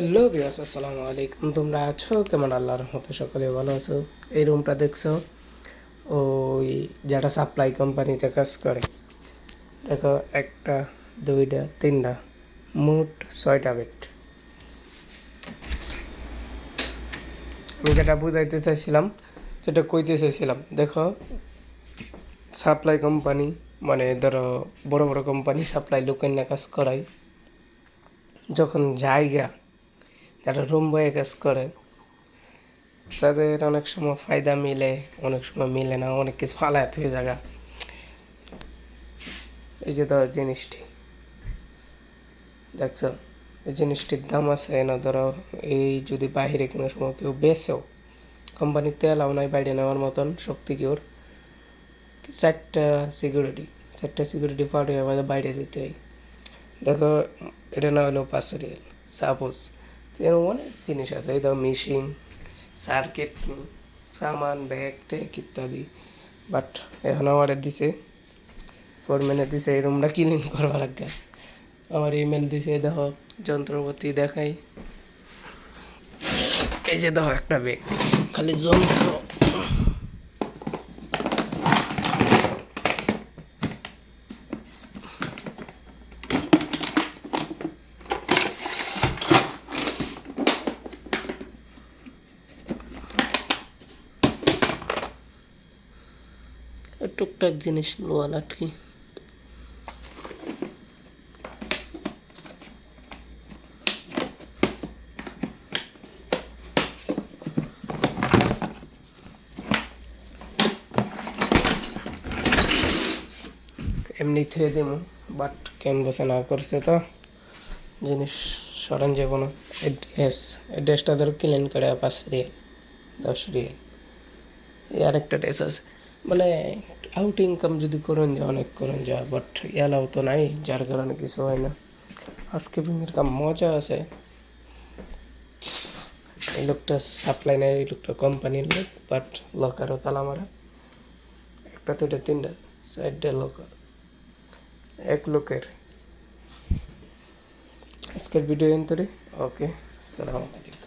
Hello বিয়াস আসসালামু আলাইকুম। তোমরা আছো? কেমন? আল্লাহর মতো সকলে ভালো আছো। এই রুমটা দেখছ? ওই যারা সাপ্লাই কোম্পানিতে কাজ করে, দেখো একটা, দুইটা, তিনটা, মোট ছয়টা বেড আমি যেটা বুঝাইতে চাইছিলাম সেটা কইতে চাইছিলাম, দেখো সাপ্লাই কোম্পানি মানে ধরো বড় বড় কোম্পানি সাপ্লাই লোকের কাজ করায়, যখন জায়গা যারা রুম বয়ে কাজ করে, তাদের অনেক সময় ফায়দা মিলে, অনেক সময় মিলে না, অনেক কিছু আলায়াত হয়ে জায়গা। এই যে ধরো জিনিসটি, দেখছ? এই জিনিসটির দাম আছে না, ধরো এই যদি বাইরে কোনো সময় কেউ বেচেও কোম্পানির এলাও নাই বাইরে নেওয়ার মতন শক্তি কেউর চারটা সিকিউরিটি চারটা সিকিউরিটি পার হয়ে বাইরে যেতে হয়। দেখো, এটা না হলেও পাঁচ রিয়েল সাপোজ এরকম অনেক জিনিস আছে, এই ধর মেশিন সার্কিট সামান ব্যাগ ট্যাগ ইত্যাদি। বাট এখন আমার দিছে ফোরম্যানে দিছে এই রুমটা ক্লিন করবা লাগবে আমার ইমেল দিছে দেখো, যন্ত্রপাতি দেখাই। এই যে দেখো একটা ব্যাগ খালি যন্ত্র টুকটাক জিনিস লোয়া লাটকি এমনি থুয়ে দিব বাট ক্যানভাসে না করছে তো। জিনিস সরান যাব না। এস ড্রেসটা ধরো ক্লিন করে পাঁচ রিয়েল দশ রিয়েল এই আরেকটা ড্রেস আছে। মানে আউট ইনকাম যদি করেন যা অনেক করেন যা বাট এলাও তো নাই, যার কারণে কিছু হয় না। আজকে বিঙ্গের কাম মজা আছে। এই লোকটা সাপ্লাই নেয় এই লোকটা কোম্পানির লোক বাট লকারও তালা মারা একটা দুটা তিনটা, চারটে লকার এক লোকের। আজকের ভিডিও এন্তরে ওকে সালাম আলাইকুম।